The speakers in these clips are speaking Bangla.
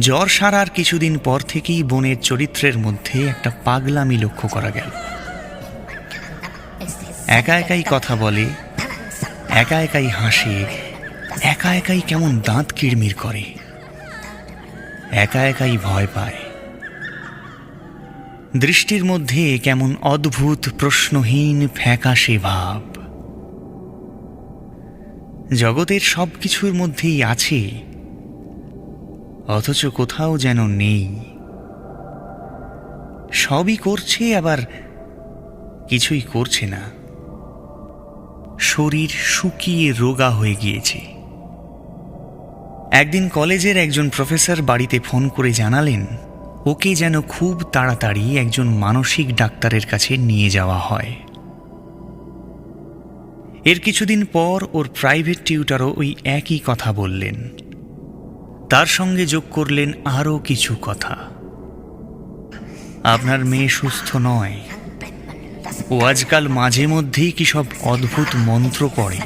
জ্বর সারার কিছুদিন পর থেকেই বোনের চরিত্রের মধ্যে একটা পাগলামি লক্ষ্য করা গেল। একা একাই কথা বলে, একা একাই হাসে, একা একাই কেমন দাঁত কিড়মির করে, একা একাই ভয় পায়। দৃষ্টির মধ্যে কেমন অদ্ভুত, প্রশ্নহীন, ফ্যাকাশে ভাব। জগতের সব কিছুর মধ্যেই আছে অথচ কোথাও যেন নেই। সবই করছে, আবার কিছুই করছে না। শরীর শুকিয়ে রোগা হয়ে গিয়েছে। একদিন কলেজের একজন প্রফেসর বাড়িতে ফোন করে জানালেন, ওকে যেন খুব তাড়াতাড়ি একজন মানসিক ডাক্তারের কাছে নিয়ে যাওয়া হয়। এর কিছুদিন পর ওর প্রাইভেট টিউটারও ওই একই কথা বললেন। তার সঙ্গে যোগ করলেন আরও কিছু কথা। আপনার মেয়ে সুস্থ নয়। ও আজকাল মাঝে মধ্যেই কি সব অদ্ভুত মন্ত্র পড়ে।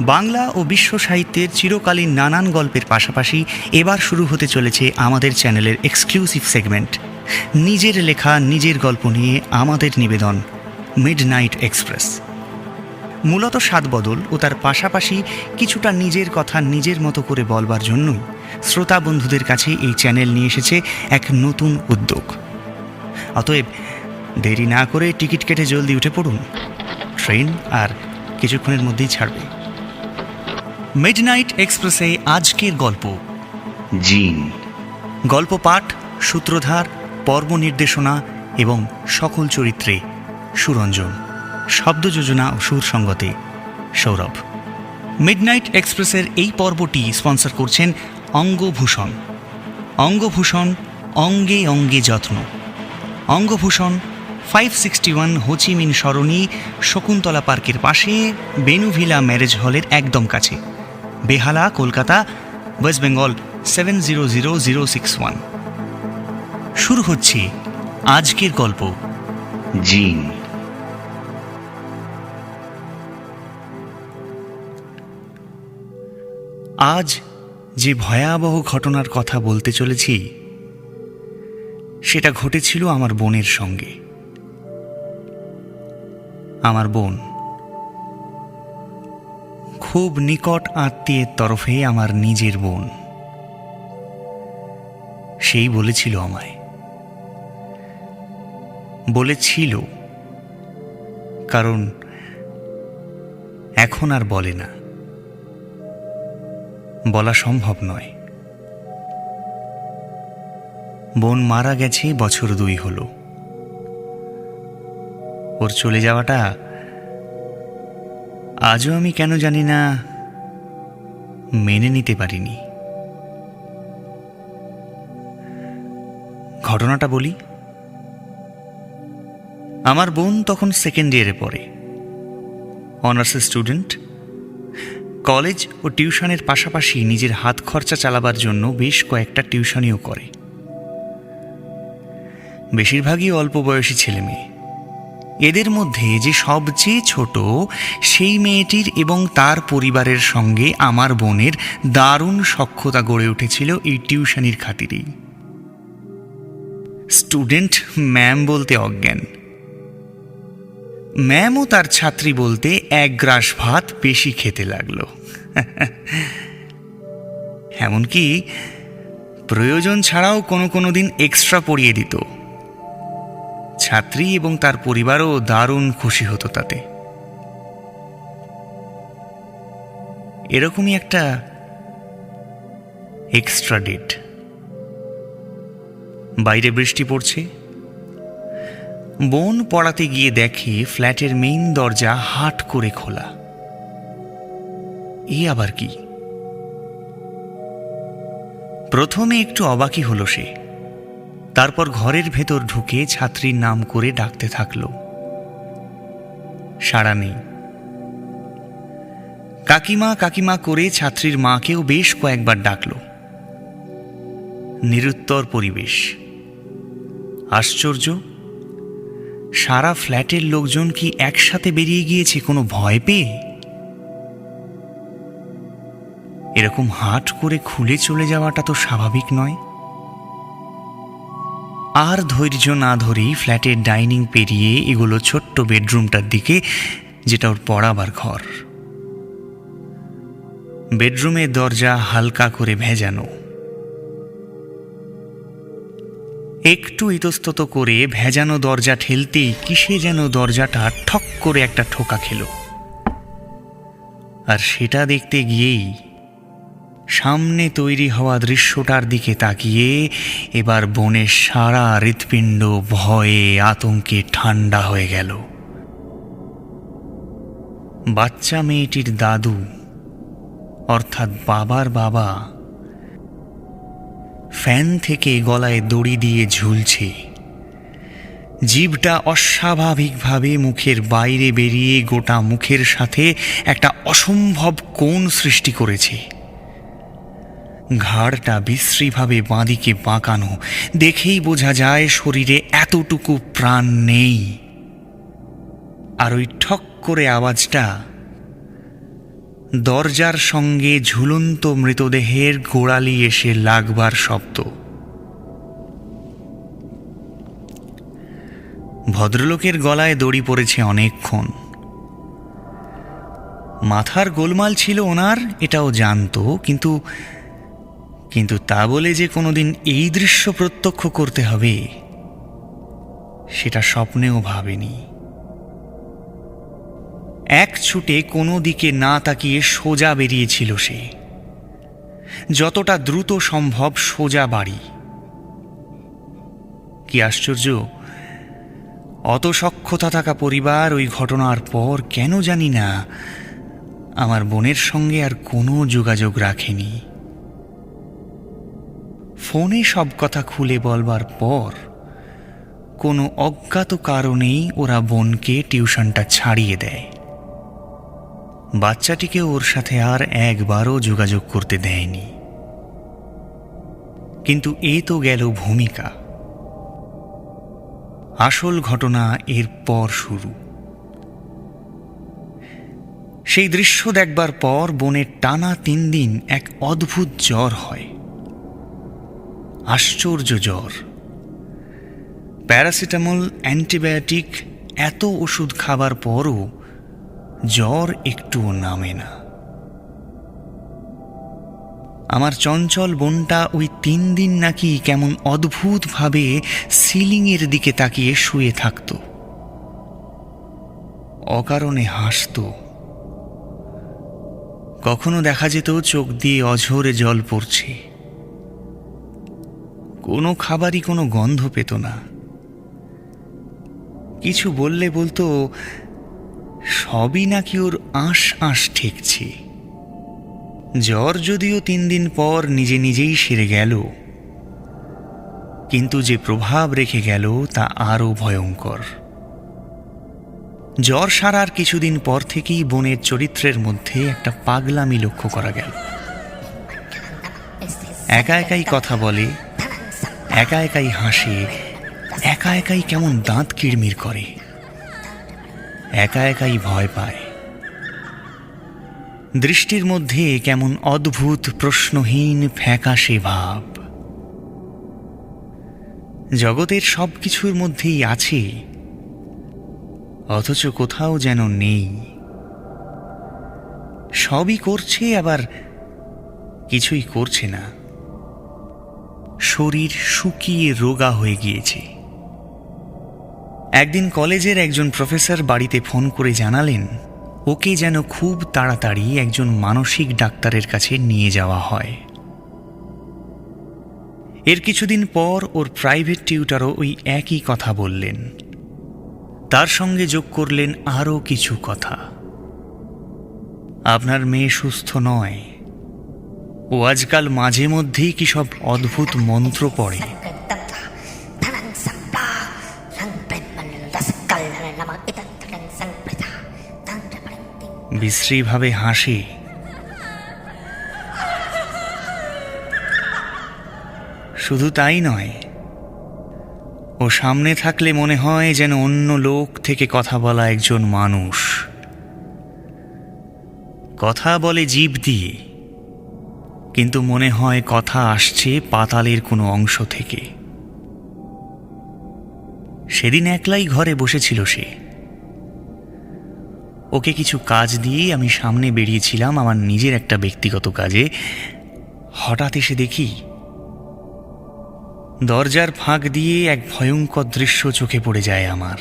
বাংলা ও বিশ্ব সাহিত্যের চিরকালীন নানান গল্পের পাশাপাশি এবার শুরু হতে চলেছে আমাদের চ্যানেলের এক্সক্লুসিভ সেগমেন্ট নিজের লেখা, নিজের গল্প নিয়ে আমাদের নিবেদন মিড নাইট এক্সপ্রেস মূলত স্বাদবদল ও তার পাশাপাশি কিছুটা নিজের কথা নিজের মতো করে বলবার জন্যই শ্রোতা বন্ধুদের কাছে এই চ্যানেল নিয়ে এসেছে এক নতুন উদ্যোগ। অতএব দেরি না করে টিকিট কেটে জলদি উঠে পড়ুন। ট্রেন আর কিছুক্ষণের মধ্যেই ছাড়বে। মিড নাইট এক্সপ্রেসে আজকের গল্প। জিন। গল্প পাঠ সূত্রধার পর্ব নির্দেশনা এবং সকল চরিত্রে সুরঞ্জন। শব্দ যোজনা ও সুর সৌরভ। মিডনাইট এক্সপ্রেসের এই পর্বটি স্পন্সর করছেন অঙ্গভূষণ। অঙ্গভূষণ অঙ্গে অঙ্গে যত্ন। Angabhushan five sixty one Ho Chi Minh সরণি শকুন্তলা পার্কের পাশে বেনুভিলা ম্যারেজ হলের একদম কাছে। Behala, Kolkata, West Bengal seven zero zero zero six one. শুরু হচ্ছে আজকের গল্প। জিন। আজ যে ভয়াবহ ঘটনার কথা বলতে চলেছি, সেটা ঘটেছিল আমার বোনের সঙ্গে। আমার বোন খুব নিকট আত্মীয়ের তরফে আমার নিজের বোন। সেই বলেছিল আমায়। বলেছিল, কারণ এখন আর বলে না। বলা সম্ভব নয়। বোন মারা গেছে, বছর দুই হলো। ওর চলে যাওয়াটা আজও আমি কেন জানি না মেনে নিতে পারিনি। ঘটনাটা বলি। আমার বোন তখন সেকেন্ড ইয়ারে পড়ে। অনার্স স্টুডেন্ট কলেজ ও টিউশনের পাশাপাশি নিজের হাত খরচা চালাবার জন্য বেশ কয়েকটা টিউশনিও করে। বেশিরভাগই অল্প বয়সী ছেলে মেয়ে। এদের মধ্যে যে সবচেয়ে ছোট, সেই মেয়েটির এবং তার পরিবারের সঙ্গে আমার বোনের দারুণ সখ্যতা গড়ে উঠেছিল এই টিউশনির খাতিরেই। স্টুডেন্ট ম্যাম বলতে অজ্ঞান। ম্যামও তার ছাত্রী বলতে এক গ্রাস ভাত বেশি খেতে লাগল। এমনকি প্রয়োজন ছাড়াও কোনো কোনো দিন এক্সট্রা পড়িয়ে দিত। ছাত্রী এবং তার পরিবারও দারুণ খুশি হতো তাতে। এরকমই একটা এক্সট্রা ডেট বাইরে বৃষ্টি পড়ছে। বোন পড়াতে গিয়ে দেখে ফ্ল্যাটের মেইন দরজা হাট করে খোলা। এ আবার কি? প্রথমে একটু অবাকই হলো সে। তারপর ঘরের ভেতর ঢুকে ছাত্রীর নাম করে ডাকতে থাকল। সাড়া নেই। কাকিমা কাকিমা করে ছাত্রীর মাকেও বেশ কয়েকবার ডাকলো। নিরুত্তর পরিবেশ। আশ্চর্য। সারা ফ্ল্যাটের লোকজন কি একসাথে বেরিয়ে গিয়েছে কোনো ভয় পেয়ে? এরকম হাট করে খুলে চলে যাওয়াটা তো স্বাভাবিক নয়। আর ধৈর্য না ধরেই ফ্ল্যাটের ডাইনিং পেরিয়ে এগুলো ছোট্ট বেডরুমটার দিকে, যেটা ওর পড়াবার ঘর। বেডরুমের দরজা হালকা করে ভেজানো। একটু ইতস্তত করে ভেজানো দরজা ঠেলতেই কিসে যেন দরজাটা ঠক করে একটা ঠোকা খেল। আর সেটা দেখতে গিয়েই সামনে তৈরি হওয়া দৃশ্যটার দিকে তাকিয়ে এবার বনের সারা হৃৎপিণ্ড ভয়ে আতঙ্কে ঠান্ডা হয়ে গেল। বাচ্চা মেয়েটির দাদু, অর্থাৎ বাবার বাবা ফ্যান থেকে গলায় দড়ি দিয়ে ঝুলছে। জীবটা অস্বাভাবিকভাবে মুখের বাইরে বেরিয়ে গোটা মুখের সাথে একটা অসম্ভব কোণ সৃষ্টি করেছে। ঘাড়টা বিশ্রীভাবে বাঁদিকে বাঁকানো, দেখেই বোঝা যায় শরীরে এতটুকু প্রাণ নেই। আর ওই ঠক করে আওয়াজটা দরজার সঙ্গে ঝুলন্ত মৃতদেহের গোড়ালি এসে লাগবার শব্দ। ভদ্রলোকের গলায় দড়ি পড়েছে অনেকক্ষণ। মাথার গোলমাল ছিল ওনার, এটাও জানতো, কিন্তু কিন্তু তা বলে যে কোনোদিন এই দৃশ্য প্রত্যক্ষ করতে হবে, সেটা স্বপ্নেও ভাবেনি। এক ছুটে কোনো দিকে না তাকিয়ে সোজা বেরিয়েছিল সে। যতটা দ্রুত সম্ভব সোজা বাড়ি। কি আশ্চর্য! অত সক্ষতা থাকা পরিবার ওই ঘটনার পর কেন জানি না, আমার বোনের সঙ্গে আর কোনো যোগাযোগ রাখেনি। ফোনে সব কথা খুলে বলবার পর কোনো অজ্ঞাত কারণেই ওরা বোনকে টিউশনটা ছাড়িয়ে দেয়। বাচ্চাটিকে ওর সাথে আর একবারও যোগাযোগ করতে দেয়নি। কিন্তু এ তো গেল ভূমিকা। আসল ঘটনা এর পর শুরু। সেই দৃশ্য দেখবার পর বোনের টানা তিন দিন এক অদ্ভুত জ্বর হয়। আশ্চর্য জ্বর। প্যারাসিটামল, অ্যান্টিবায়োটিক, এত ওষুধ খাবার পরও জ্বর একটুও নামে না। আমার চঞ্চল বোনটা ওই তিন দিন নাকি কেমন অদ্ভুতভাবে সিলিংয়ের দিকে তাকিয়ে শুয়ে থাকত। অকারণে হাসত। কখনো দেখা যেত চোখ দিয়ে অঝোরে জল পড়ছে। কোনো খাবারই কোনো গন্ধ পেত না। কিছু বললে বলতো সবই নাকি ওর আঁশ আঁশ ঠেকছে। জ্বর যদিও তিন দিন পর নিজে নিজেই সেরে গেল। কিন্তু যে প্রভাব রেখে গেল তা আরও ভয়ঙ্কর। জ্বর সারার কিছুদিন পর থেকেই বোনের চরিত্রের মধ্যে একটা পাগলামি লক্ষ্য করা গেল। একা একাই কথা বলে, একা একাই হাসে, একা একাই কেমন দাঁত কিড়মির করে। একা একাই ভয় পায়। দৃষ্টির মধ্যে কেমন অদ্ভুত, প্রশ্নহীন, ফ্যাকাশে ভাব। জগতের সব কিছুর মধ্যেই আছে, অথচ কোথাও যেন নেই। সবই করছে, আবার কিছুই করছে না। শরীর শুকিয়ে রোগা হয়ে গিয়েছে। একদিন কলেজের একজন প্রফেসর বাড়িতে ফোন করে জানালেন, ওকে যেন খুব তাড়াতাড়ি একজন মানসিক ডাক্তারের কাছে নিয়ে যাওয়া হয়। এর কিছুদিন পর ওর প্রাইভেট টিউটারও ওই একই কথা বললেন। তার সঙ্গে যোগ করলেন আরও কিছু কথা। আপনার মেয়ে সুস্থ নয়। ও আজকাল মাঝে মধ্যেই কি সব অদ্ভুত মন্ত্র পড়ে। বিশ্রীভাবে হাসে। শুধু তাই নয়, ও সামনে থাকলে মনে হয় যেন অন্য লোক থেকে কথা বলা একজন মানুষ। কথা বলে জীব দিয়ে, কিন্তু মনে হয় কথা আসছে পাতালের কোনো অংশ থেকে। সেদিন একলাই ঘরে বসেছিল সে। ওকে কিছু কাজ দিয়ে আমি সামনে বেরিয়েছিলাম আমার নিজের একটা ব্যক্তিগত কাজে। হঠাৎ এসে দেখি, দরজার ফাঁক দিয়ে এক ভয়ঙ্কর দৃশ্য চোখে পড়ে যায় আমার।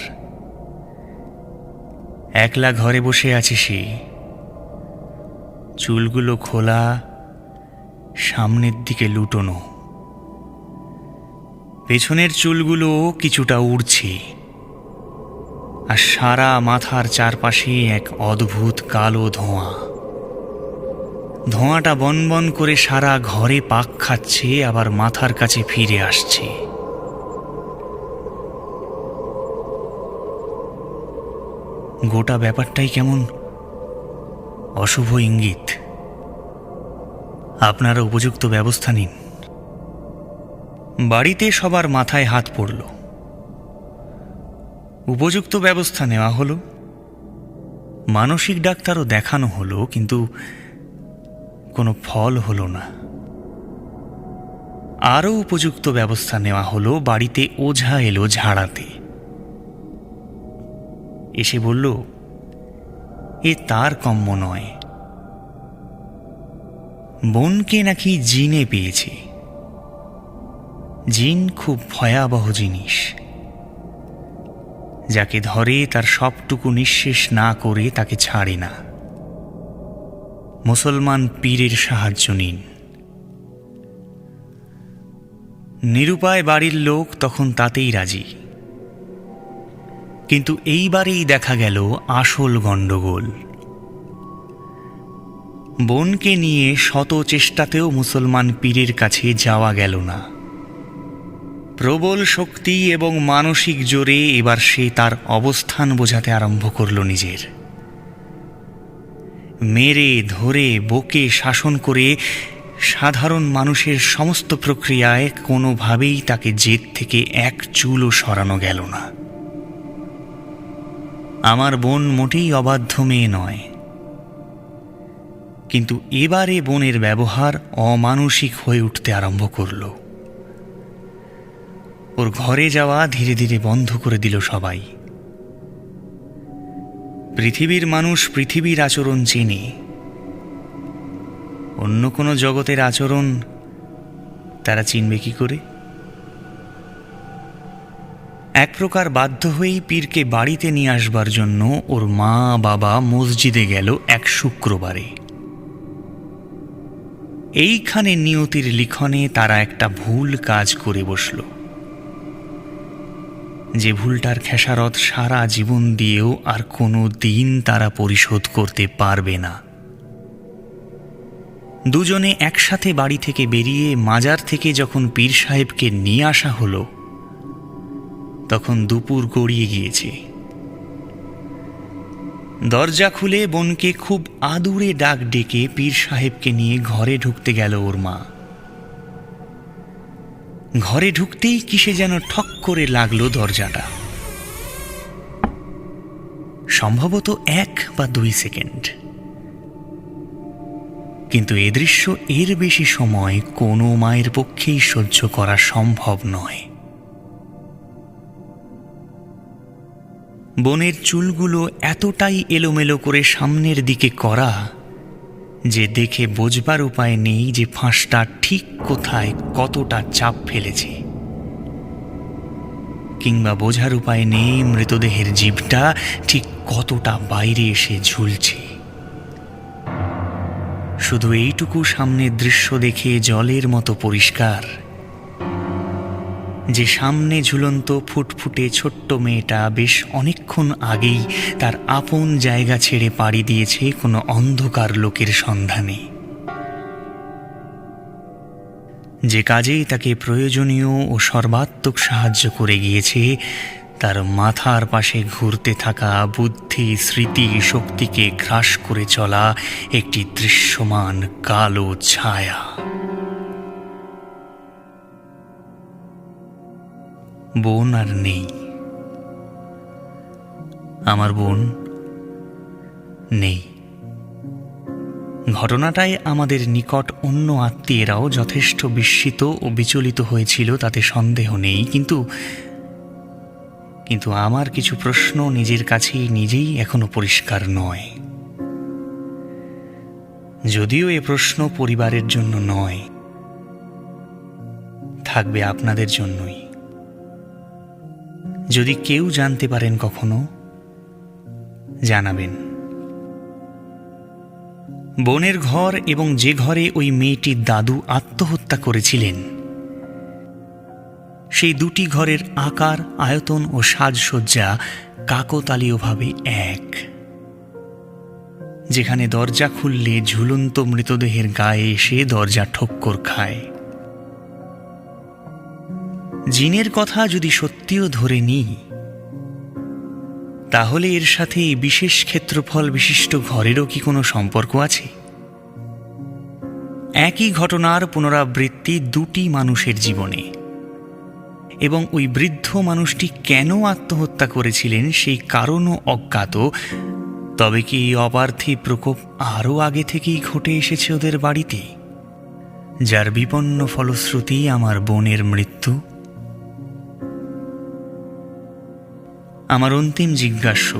একলা ঘরে বসে আছে সে। চুলগুলো খোলা, সামনের দিকে লুটোনো। পেছনের চুলগুলো কিছুটা উড়ছে। আর সারা মাথার চারপাশে এক অদ্ভুত কালো ধোঁয়া। ধোঁয়াটা বনবন করে সারা ঘরে পাক খাচ্ছে, আবার মাথার কাছে ফিরে আসছে। গোটা ব্যাপারটাই কেমন অশুভ ইঙ্গিত। আপনারা উপযুক্ত ব্যবস্থা নিন। বাড়িতে সবার মাথায় হাত পড়ল। উপযুক্ত ব্যবস্থা নেওয়া হলো। মানসিক ডাক্তারও দেখানো হলো, কিন্তু কোনো ফল হলো না। আরও উপযুক্ত ব্যবস্থা নেওয়া হলো বাড়িতে ওঝা এলো ঝাড়াতে। এসে বলল, এ তার কম্য নয়। বোনকে নাকি জিনে পেয়েছে। জিন খুব ভয়াবহ জিনিস। যাকে ধরে তার সবটুকু নিঃশেষ না করে তাকে ছাড়ে না। মুসলমান পীরের সাহায্য নিন। নিরুপায় বাড়ির লোক তখন তাতেই রাজি। কিন্তু এইবারেই দেখা গেল আসল গণ্ডগোল। বোনকে নিয়ে শত চেষ্টাতেও মুসলমান পীরের কাছে যাওয়া গেল না। প্রবল শক্তি এবং মানসিক জোরে এবার সে তার অবস্থান বোঝাতে আরম্ভ করল নিজের। মেরে, ধরে, বকে শাসন করে সাধারণ মানুষের সমস্ত প্রক্রিয়ায় কোনোভাবেই তাকে জেদ থেকে এক চুলও সরানো গেল না। আমার বোন মোটেই অবাধ্য মেয়ে নয়। কিন্তু এবারে বোনের ব্যবহার অমানসিক হয়ে উঠতে আরম্ভ করল। ওর ঘরে যাওয়া ধীরে ধীরে বন্ধ করে দিল সবাই। পৃথিবীর মানুষ পৃথিবীর আচরণ চেনে। অন্য কোনো জগতের আচরণ তারা চিনবে কি করে? এক প্রকার বাধ্য হয়েই পীরকে বাড়িতে নিয়ে আসবার জন্য ওর মা বাবা মসজিদে গেল এক শুক্রবারে। এইখানে নিয়তির লিখনে তারা একটা ভুল কাজ করে বসল। যে ভুলটার খেসারত সারা জীবন দিয়েও আর কোনো দিন তারা পরিশোধ করতে পারবে না। দুজনে একসাথে বাড়ি থেকে বেরিয়ে মাজার থেকে যখন পীর সাহেবকে নিয়ে আসা হলো, তখন দুপুর গড়িয়ে গিয়েছে। দরজা খুলে বোনকে খুব আদুরে ডাক ডেকে পীর সাহেবকে নিয়ে ঘরে ঢুকতে গেল ওর মা। ঘরে ঢুকতেই কিসে যেন ঠক করে লাগল দরজাটা। সম্ভবত এক বা দুই সেকেন্ড। কিন্তু এ দৃশ্য এর বেশি সময় কোনো মায়ের পক্ষেই সহ্য করা সম্ভব নয়। বনের চুলগুলো এতটাই এলোমেলো করে সামনের দিকে করা যে দেখে বোঝবার উপায় নেই যে ফাঁসটা ঠিক কোথায়, কতটা চাপ ফেলেছে। কিংবা বোঝার উপায় নেই মৃতদেহের জীবটা ঠিক কতটা বাইরে এসে ঝুলছে। শুধু এইটুকু সামনে দৃশ্য দেখে জলের মতো পরিষ্কার। যে সামনে ঝুলন্ত ফুটফুটে ছোট্ট মেয়েটা বেশ অনেকক্ষণ আগেই তার আপন জায়গা ছেড়ে পাড়ি দিয়েছে কোনো অন্ধকার লোকের সন্ধানে। যে কাজেই তাকে প্রয়োজনীয় ও সর্বাত্মক সাহায্য করে গিয়েছে, তার মাথার পাশে ঘুরতে থাকা বুদ্ধি, স্মৃতি, শক্তিকে গ্রাস করে চলা একটি দৃশ্যমান কালো ছায়া। বোন আর নেই। আমার বোন নেই। ঘটনাটায় আমাদের নিকট অন্য আত্মীয়রাও যথেষ্ট বিস্মিত ও বিচলিত হয়েছিল, তাতে সন্দেহ নেই, কিন্তু কিন্তু আমার কিছু প্রশ্ন নিজের কাছেই নিজেই এখনও পরিষ্কার নয়। যদিও এ প্রশ্ন পরিবারের জন্য নয়, থাকবে আপনাদের জন্যই। যদি কেউ জানতে পারেন কখনো, জানাবেন। বোনের ঘর এবং যে ঘরে ওই মেয়েটির দাদু আত্মহত্যা করেছিলেন, সেই দুটি ঘরের আকার, আয়তন ও সাজসজ্জা কাকতালীয়ভাবে এক। যেখানে দরজা খুললে ঝুলন্ত মৃতদেহের গায়ে এসে দরজা ঠক্কর খায়। জিনের কথা যদি সত্যিও ধরে নিই, তাহলে এর সাথে বিশেষ ক্ষেত্রফল বিশিষ্ট ঘরেরও কি কোনো সম্পর্ক আছে? একই ঘটনার পুনরাবৃত্তি দুটি মানুষের জীবনে, এবং ওই বৃদ্ধ মানুষটি কেন আত্মহত্যা করেছিলেন সেই কারণও অজ্ঞাত, তবে কি এই অপার্থিব প্রকোপ আরও আগে থেকেই ঘটে এসেছে ওদের বাড়িতে, যার বিপন্ন ফলশ্রুতি আমার বোনের মৃত্যু? আমার অন্তিম জিজ্ঞাস্য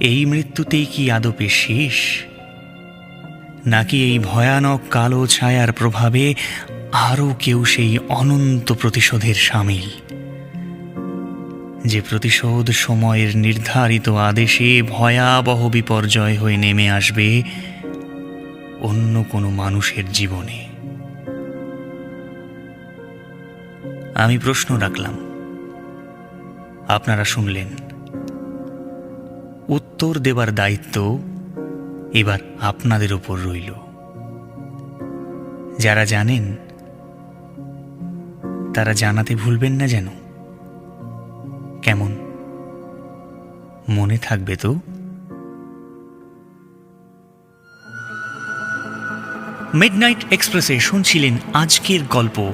এই মৃত্যুতেই কি আদপে শেষ? নাকি এই ভয়ানক কালো ছায়ার প্রভাবে আরও কেউ সেই অনন্ত প্রতিশোধের সামিল? যে প্রতিশোধ সময়ের নির্ধারিত আদেশে ভয়াবহ বিপর্যয় হয়ে নেমে আসবে অন্য কোনো মানুষের জীবনে। আমি প্রশ্ন রাখলাম। আপনারা শুনলেন। উত্তর দেবার দায়িত্ব এবার আপনাদের ওপর রইল। যারা জানেন তারা জানাতে ভুলবেন না যেন। কেমন? মনে থাকবে তো? মিডনাইট এক্সপ্রেসে শুনছিলেন আজকের গল্প।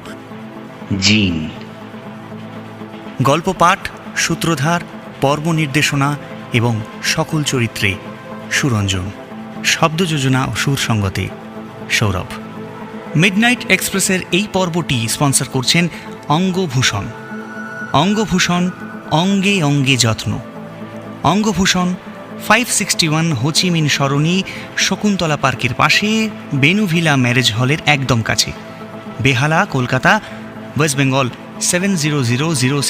জিন। গল্প পাঠ সূত্রধার পর্ব নির্দেশনা এবং সকল চরিত্রে সুরঞ্জন শব্দ যোজনা ও সুর সঙ্গতে সৌরভ। মিডনাইট এক্সপ্রেসের এই পর্বটি স্পন্সর করছেন অঙ্গভূষণ। অঙ্গভূষণ অঙ্গে অঙ্গে যত্ন। Angabhushan five sixty one Ho Chi Minh সরণি শকুন্তলা পার্কের পাশে বেনুভিলা ম্যারেজ হলের একদম কাছে। Behala, Kolkata, West Bengal seven zero zero zero